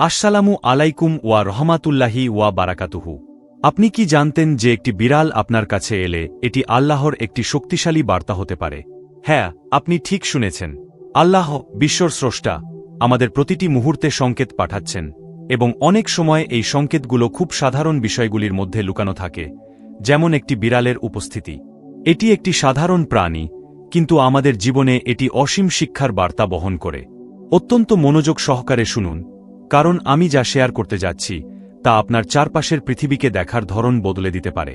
আসসালামু আলাইকুম ওয়া রহমাতুল্লাহি ওয়া বারাকাতুহু। আপনি কি জানতেন যে একটি বিড়াল আপনার কাছে এলে এটি আল্লাহর একটি শক্তিশালী বার্তা হতে পারে? হ্যাঁ আপনি ঠিক শুনেছেন। আল্লাহ বিশ্বর স্রষ্টা, আমাদের প্রতিটি মুহূর্তে সংকেত পাঠাচ্ছেন এবং অনেক সময় এই সংকেতগুলো খুব সাধারণ বিষয়গুলির মধ্যে লুকানো থাকে, যেমন একটি বিড়ালের উপস্থিতি। এটি একটি সাধারণ প্রাণী, কিন্তু আমাদের জীবনে এটি অসীম শিক্ষার বার্তা বহন করে। অত্যন্ত মনোযোগ সহকারে শুনুন। কারণ আমি যা শেয়ার করতে যাচ্ছি, তা আপনার চারপাশের পৃথিবীকে দেখার ধরন বদলে দিতে পারে।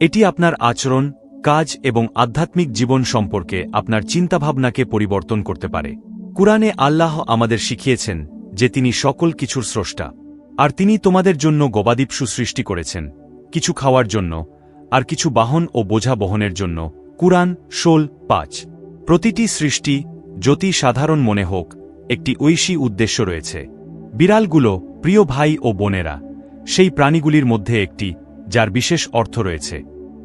এটি আপনার আচরণ, কাজ এবং আধ্যাত্মিক জীবন সম্পর্কে আপনার চিন্তাভাবনাকে পরিবর্তন করতে পারে। কুরআনে আল্লাহ আমাদের শিখিয়েছেন যে তিনি সকল কিছুর স্রষ্টা, আর তিনি তোমাদের জন্য গবাদীপ সৃষ্টি করেছেন, কিছু খাওয়ার জন্য, আর কিছু বাহন ও বোঝা বহনের জন্য। কুরআন ষোল, পাঁচ। প্রতিটি সৃষ্টি যতি সাধারণ মনে হোক, একটি ঐশী উদ্দেশ্য রয়েছে। বিড়ালগুলো প্রিয় ভাই ও বোনেরা, সেই প্রাণীগুলির মধ্যে একটি, যার বিশেষ অর্থ রয়েছে।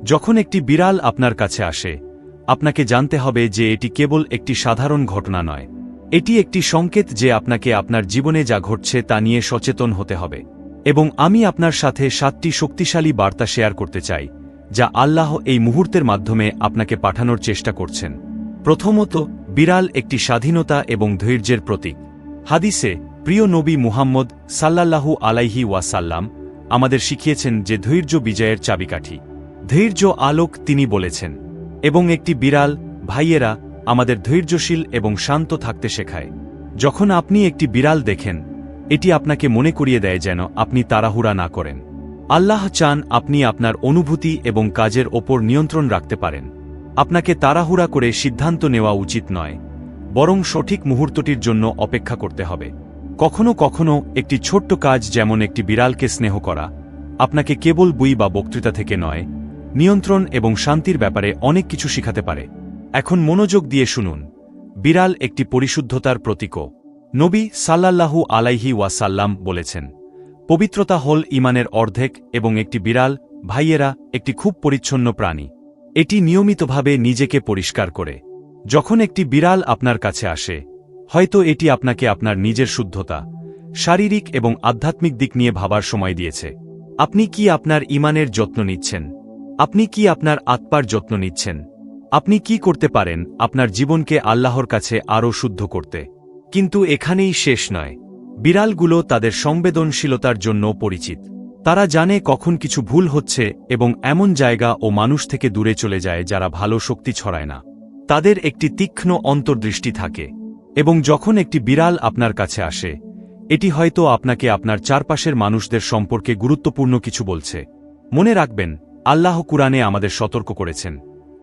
যখন একটি বিড়াল আপনার কাছে আসে, আপনাকে জানতে হবে যে এটি কেবল একটি সাধারণ ঘটনা নয়। এটি একটি সংকেত যে আপনাকে আপনার জীবনে যা ঘটছে তা নিয়ে সচেতন হতে হবে। এবং আমি আপনার সাথে সাতটি শক্তিশালী বার্তা শেয়ার করতে চাই, যা আল্লাহ এই মুহূর্তের মাধ্যমে আপনাকে পাঠানোর চেষ্টা করছেন। প্রথমত, বিড়াল একটি স্বাধীনতা এবং ধৈর্যের প্রতীক। হাদিসে প্রিয় নবী মুহাম্মদ সাল্লাল্লাহু আলাইহি ওয়াসাল্লাম আমাদের শিখিয়েছেন যে ধৈর্য বিজয়ের চাবিকাঠি। ধৈর্য আলোক তিনি বলেছেন এবং একটি বিড়াল, ভাইয়েরা, আমাদের ধৈর্যশীল এবং শান্ত থাকতে শেখায়। যখন আপনি একটি বিড়াল দেখেন, এটি আপনাকে মনে করিয়ে দেয় যেন আপনি তাড়াহুড়া না করেন। আল্লাহ চান আপনি আপনার অনুভূতি এবং কাজের ওপর নিয়ন্ত্রণ রাখতে পারেন। আপনাকে তাড়াহুড়া করে সিদ্ধান্ত নেওয়া উচিত নয়, বরং সঠিক মুহূর্তটির জন্য অপেক্ষা করতে হবে। কখনো কখনো একটি ছোট্ট কাজ যেমন একটি বিড়ালকে স্নেহ করা, আপনাকে কেবল বই বা বক্তৃতা থেকে নয়, নিয়ন্ত্রণ এবং শান্তির ব্যাপারে অনেক কিছু শিখাতে পারে। এখন মনোযোগ দিয়ে শুনুন। বিড়াল একটি পরিশুদ্ধতার প্রতীকও। নবী সাল্লাল্লাহু আলাইহি ওয়াসাল্লাম বলেছেন, পবিত্রতা হল ইমানের অর্ধেক এবং একটি বিড়াল, ভাইয়েরা, একটি খুব পরিচ্ছন্ন প্রাণী। এটি নিয়মিতভাবে নিজেকে পরিষ্কার করে। যখন একটি বিড়াল আপনার কাছে আসে হয়তো এটি আপনাকে আপনার নিজের শুদ্ধতা, শারীরিক এবং আধ্যাত্মিক দিক নিয়ে ভাবার সময় দিয়েছে। আপনি কি আপনার ইমানের যত্ন নিচ্ছেন? আপনি কি আপনার আত্মার যত্ন নিচ্ছেন? আপনি কি করতে পারেন আপনার জীবনকে আল্লাহর কাছে আরও শুদ্ধ করতে? কিন্তু এখানেই শেষ নয়। বিড়ালগুলো তাদের সংবেদনশীলতার জন্য পরিচিত। তারা জানে কখন কিছু ভুল হচ্ছে এবং এমন জায়গা ও মানুষ থেকে দূরে চলে যায় যারা ভালো শক্তি ছড়ায় না। তাদের একটি তীক্ষ্ণ অন্তর্দৃষ্টি থাকে। এবং যখন একটি বিড়াল আপনার কাছে আসে, এটি হয়তো আপনাকে আপনার চারপাশের মানুষদের সম্পর্কে গুরুত্বপূর্ণ কিছু বলছে। মনে রাখবেন, আল্লাহ কুরআনে আমাদের সতর্ক করেছেন।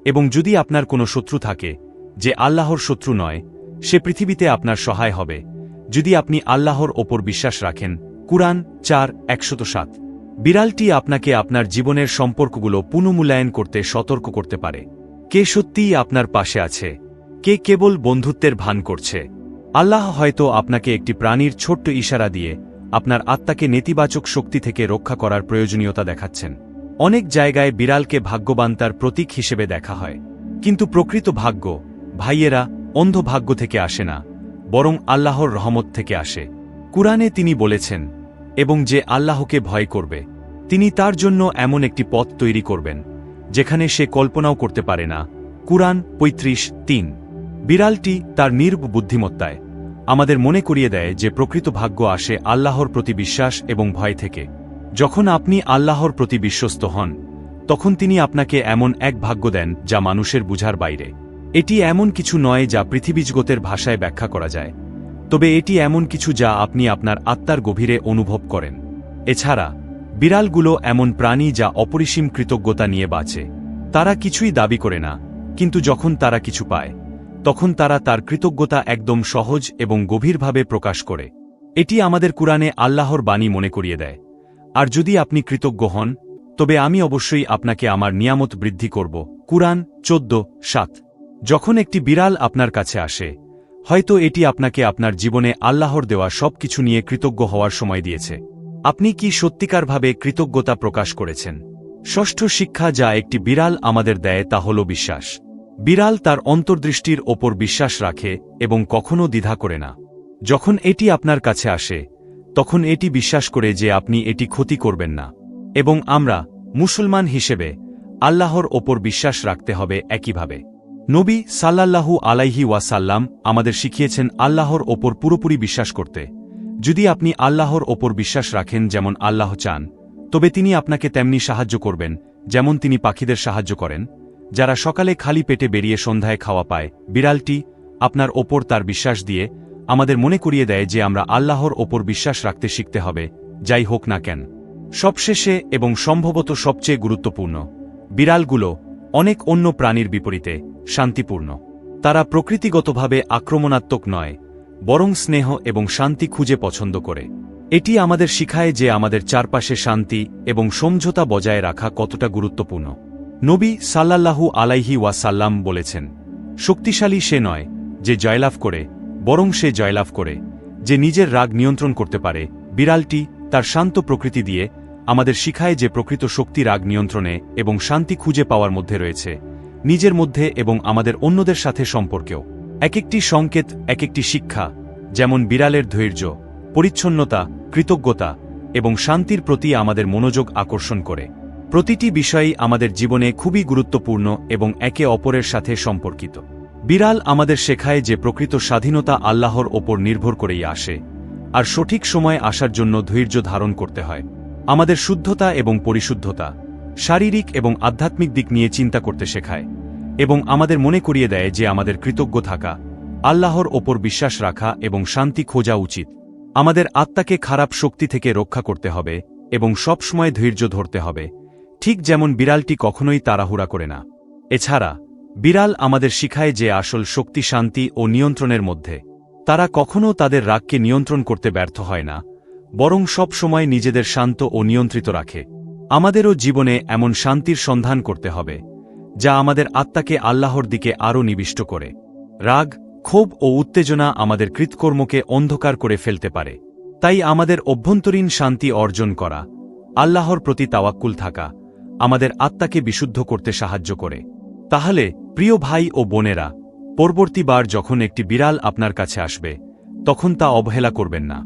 এবং যদি আপনার কোনো শত্রু থাকে, যে আল্লাহর শত্রু নয়, সে পৃথিবীতে আপনার সহায় হবে। যদি আপনি আল্লাহর ওপর বিশ্বাস রাখেন, কুরআন চার, একশত সাত। বিড়ালটি আপনাকে আপনার জীবনের সম্পর্কগুলো পুনঃমূল্যায়ন করতে সতর্ক করতে পারে। কে সত্যিই আপনার পাশে আছে? কে কেবল বন্ধুত্বের ভান করছে। আল্লাহ হয়তো আপনাকে একটি প্রাণীর ছোট্ট ইশারা দিয়ে আপনার আত্মাকে নেতিবাচক শক্তি থেকে রক্ষা করার প্রয়োজনীয়তা দেখাচ্ছেন। অনেক জায়গায় বিড়ালকে ভাগ্যবান তার প্রতীক হিসেবে দেখা হয়। কিন্তু প্রকৃত ভাগ্য, ভাইয়েরা, অন্ধ ভাগ্য থেকে আসে না, বরং আল্লাহর রহমত থেকে আসে। কুরআনে তিনি বলেছেন, এবং যে আল্লাহকে ভয় করবে, তিনি তার জন্য এমন একটি পথ তৈরি করবেন, যেখানে সে কল্পনাও করতে পারে না। কুরআন পঁয়ত্রিশ তিন। বিড়ালটি তার নির্ব বুদ্ধিমত্তায় আমাদের মনে করিয়ে দেয় যে প্রকৃত ভাগ্য আসে আল্লাহর প্রতি বিশ্বাস এবং ভয় থেকে। যখন আপনি আল্লাহর প্রতি বিশ্বস্ত হন, তখন তিনি আপনাকে এমন এক ভাগ্য দেন যা মানুষের বুঝার বাইরে। এটি এমন কিছু নয় যা পৃথিবীজগতের ভাষায় ব্যাখ্যা করা যায়। তবে এটি এমন কিছু যা আপনি আপনার আত্মার গভীরে অনুভব করেন। এছাড়া, বিড়ালগুলো এমন প্রাণী যা অপরিসীম কৃতজ্ঞতা নিয়ে বাঁচে। তারা কিছুই দাবি করে না, কিন্তু যখন তারা কিছু পায় তখন তারা তার কৃতজ্ঞতা একদম সহজ এবং গভীরভাবে প্রকাশ করে। এটি আমাদের কুরআনে আল্লাহর বাণী মনে করিয়ে দেয়। আর যদি আপনি কৃতজ্ঞ হন, তবে আমি অবশ্যই আপনাকে আমার নিয়ামত বৃদ্ধি করব। কুরআন চোদ্দ, সাত। যখন একটি বিড়াল আপনার কাছে আসে, হয়তো এটি আপনাকে আপনার জীবনে আল্লাহর দেওয়া সব কিছু নিয়ে কৃতজ্ঞ হওয়ার সময় দিয়েছে। আপনি কি সত্যিকারভাবে কৃতজ্ঞতা প্রকাশ করেছেন? ষষ্ঠ শিক্ষা যা একটি বিড়াল আমাদের দেয় তা হল বিশ্বাস। বিড়াল তার অন্তর্দৃষ্টির ওপর বিশ্বাস রাখে এবং কখনও দ্বিধা করে না। যখন এটি আপনার কাছে আসে, তখন এটি বিশ্বাস করে যে আপনি এটি ক্ষতি করবেন না। এবং আমরা, মুসলমান হিসেবে, আল্লাহর ওপর বিশ্বাস রাখতে হবে একইভাবে। নবী সাল্লাল্লাহু আলাইহি ওয়াসাল্লাম আমাদের শিখিয়েছেন আল্লাহর ওপর পুরোপুরি বিশ্বাস করতে। যদি আপনি আল্লাহর ওপর বিশ্বাস রাখেন যেমন আল্লাহ চান, তবে তিনি আপনাকে তেমনি সাহায্য করবেন, যেমন তিনি পাখিদের সাহায্য করেন। যারা সকালে খালি পেটে বেরিয়ে সন্ধ্যায় খাওয়া পায়, বিড়ালটি আপনার ওপর তার বিশ্বাস দিয়ে আমাদের মনে করিয়ে দেয় যে আমরা আল্লাহর ওপর বিশ্বাস রাখতে শিখতে হবে, যাই হোক না কেন। সবশেষে এবং সম্ভবত সবচেয়ে গুরুত্বপূর্ণ, বিড়ালগুলো অনেক অন্য প্রাণীর বিপরীতে শান্তিপূর্ণ। তারা প্রকৃতিগতভাবে আক্রমণাত্মক নয়, বরং স্নেহ এবং শান্তি খুঁজে পছন্দ করে। এটি আমাদের শিখায় যে আমাদের চারপাশে শান্তি এবং সমঝোতা বজায় রাখা কতটা গুরুত্বপূর্ণ। নবী সাল্লাল্লাহু আলাইহি ওয়াসাল্লাম বলেছেন, শক্তিশালী সে নয় যে জয়লাভ করে, বরং সে জয়লাভ করে, যে নিজের রাগ নিয়ন্ত্রণ করতে পারে, বিড়ালটি তার শান্ত প্রকৃতি দিয়ে আমাদের শিখায় যে প্রকৃত শক্তি রাগ নিয়ন্ত্রণে এবং শান্তি খুঁজে পাওয়ার মধ্যে রয়েছে, নিজের মধ্যে এবং আমাদের অন্যদের সাথে সম্পর্কেও। এক একটি সংকেত এক একটি শিক্ষা, যেমন বিড়ালের ধৈর্য, পরিচ্ছন্নতা, কৃতজ্ঞতা এবং শান্তির প্রতি আমাদের মনোযোগ আকর্ষণ করে। প্রতিটি বিষয়ই আমাদের জীবনে খুবই গুরুত্বপূর্ণ এবং একে অপরের সাথে সম্পর্কিত। বিড়াল আমাদের শেখায় যে প্রকৃত স্বাধীনতা আল্লাহর ওপর নির্ভর করেই আসে, আর সঠিক সময় আসার জন্য ধৈর্য ধারণ করতে হয়। আমাদের শুদ্ধতা এবং পরিশুদ্ধতা, শারীরিক এবং আধ্যাত্মিক দিক নিয়ে চিন্তা করতে শেখায়, এবং আমাদের মনে করিয়ে দেয় যে আমাদের কৃতজ্ঞ থাকা, আল্লাহর ওপর বিশ্বাস রাখা এবং শান্তি খোঁজা উচিত। আমাদের আত্মাকে খারাপ শক্তি থেকে রক্ষা করতে হবে এবং সবসময় ধৈর্য ধরতে হবে। ঠিক যেমন বিড়ালটি কখনোই তাড়াহুড়া করে না। এছাড়া, বিড়াল আমাদের শিখায় যে আসল শক্তি শান্তি ও নিয়ন্ত্রণের মধ্যে। তারা কখনও তাদের রাগকে নিয়ন্ত্রণ করতে ব্যর্থ হয় না, বরং সব সময় নিজেদের শান্ত ও নিয়ন্ত্রিত রাখে। আমাদেরও জীবনে এমন শান্তির সন্ধান করতে হবে, যা আমাদের আত্মাকে আল্লাহর দিকে আরও নিবিষ্ট করে। রাগ, ক্ষোভ ও উত্তেজনা আমাদের কৃতকর্মকে অন্ধকার করে ফেলতে পারে। তাই আমাদের অভ্যন্তরীণ শান্তি অর্জন করা, আল্লাহর প্রতি তাওয়াক্কুল থাকা আমাদের আত্মাকে বিশুদ্ধ করতে সাহায্য করে। তাহলে, প্রিয় ভাই ও বোনেরা, পরবর্তীবার যখন একটি বিড়াল আপনার কাছে আসবে, তখন তা অবহেলা করবেন না।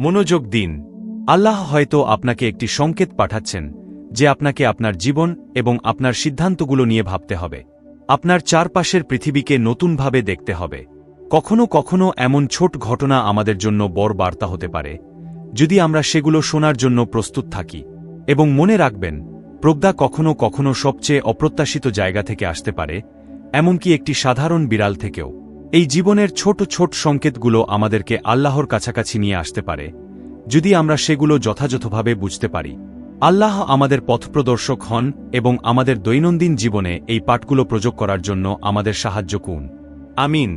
মনোযোগ দিন। আল্লাহ হয়তো আপনাকে একটি সংকেত পাঠাচ্ছেন, যে আপনাকে আপনার জীবন এবং আপনার সিদ্ধান্তগুলো নিয়ে ভাবতে হবে। আপনার চারপাশের পৃথিবীকে নতুনভাবে দেখতে হবে। কখনো কখনো এমন ছোট ঘটনা আমাদের জন্য বড় বার্তা হতে পারে, যদি আমরা সেগুলো শোনার জন্য প্রস্তুত থাকি। এবং মনে রাখবেন প্রজ্ঞা কখনো কখনো সবচেয়ে অপ্রত্যাশিত জায়গা থেকে আসতে পারে, এমনকি একটি সাধারণ বিড়াল থেকেও। এই জীবনের ছোট ছোট সংকেতগুলো আমাদেরকে আল্লাহর কাছাকাছি নিয়ে আসতে পারে, যদি আমরা সেগুলো যথাযথভাবে বুঝতে পারি। আল্লাহ আমাদের পথপ্রদর্শক হন এবং আমাদের দৈনন্দিন জীবনে এই পাঠগুলো প্রযোগ করার জন্য আমাদের সাহায্য কুন আমিন।